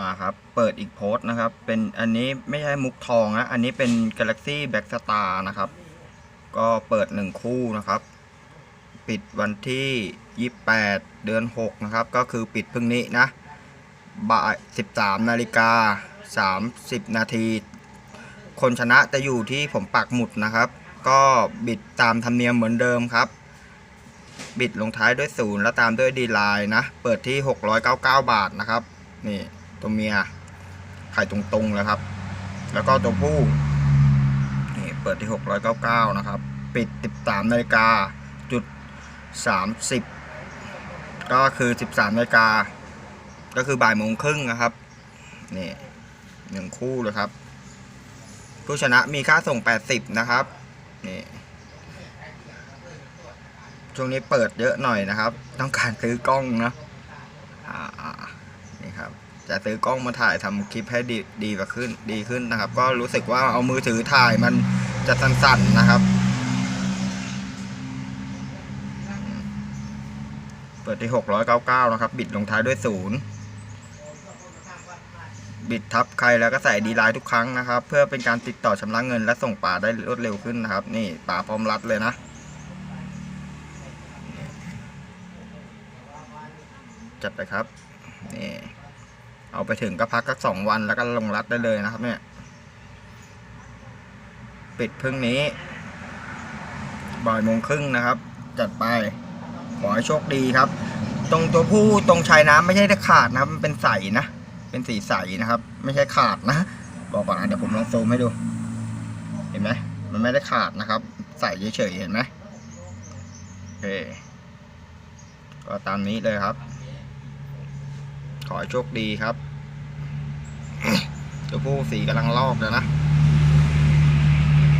มาครับ เปิดอีกโพสต์นะครับ เป็นอันนี้ไม่ใช่มุกทองนะอันนี้เป็น Galaxy Back Star นะครับ ก็เปิดหนึ่งคู่นะครับ ปิดวันที่ 28 เดือน 6 นะครับ ก็คือปิดพรุ่งนี้นะ บ่าย 13 นาฬิกา 30 นาที คนชนะจะอยู่ที่ผมปักหมุดนะครับ ก็บิดตามธรรมเนียมเหมือนเดิมครับบิดลงท้ายด้วยศูนย์แล้วตามด้วยดีไลน์นะ เปิดที่ 699 บาทนะครับ นี่ ตัวเมียไข่ตรงๆเลยครับ แล้วก็ตัวผู้นี่เปิดที่ 699 นะครับ ปิด 13นาฬิกาจุด 30 ก็คือ 13นาฬิกาก็คือบ่ายโมงครึ่งนะครับนี่หนึ่งคู่เลยครับ ผู้ชนะมีค่าส่ง 80 นะครับนี่ช่วงนี้เปิดเยอะหน่อยนะครับ ต้องการซื้อกล้องนะ จะซื้อกล้องมาถ่ายทำคลิปให้ดีดีกว่าขึ้นดีขึ้นนะครับ ก็รู้สึกว่าเอามือถือถ่ายมันจะสั่นๆนะครับ เปิดที่699นะครับ บิดลงท้ายด้วยศูนย์บิดทับใครแล้วก็ใส่ดีไลน์ทุกครั้งนะครับ เพื่อเป็นการติดต่อชำระเงินและส่งป่าได้รวดเร็วขึ้นนะครับ นี่ป่าพร้อมรัดเลยนะจัดไปครับนี่ เอาไปถึงก็พักสักสองวันแล้วก็ลงรัดได้เลยนะครับ เนี่ย ปิดพรุ่งนี้ บ่ายโมงครึ่งนะครับ จัดไป ขอให้โชคดีครับ ตรงตัวผู้ตรงชายน้ำไม่ใช่ได้ขาดนะครับ มันเป็นใสนะ เป็นสีใสนะครับ ไม่ใช่ขาดนะ บอกก่อนนะเดี๋ยวผมลองซูมให้ดู เห็นไหม มันไม่ได้ขาดนะครับ ใสเฉยๆเห็นไหมโอเค ก็ตามนี้เลยครับ ขอให้โชคดีครับตัวผู้สีกำลังลอกเลยนะ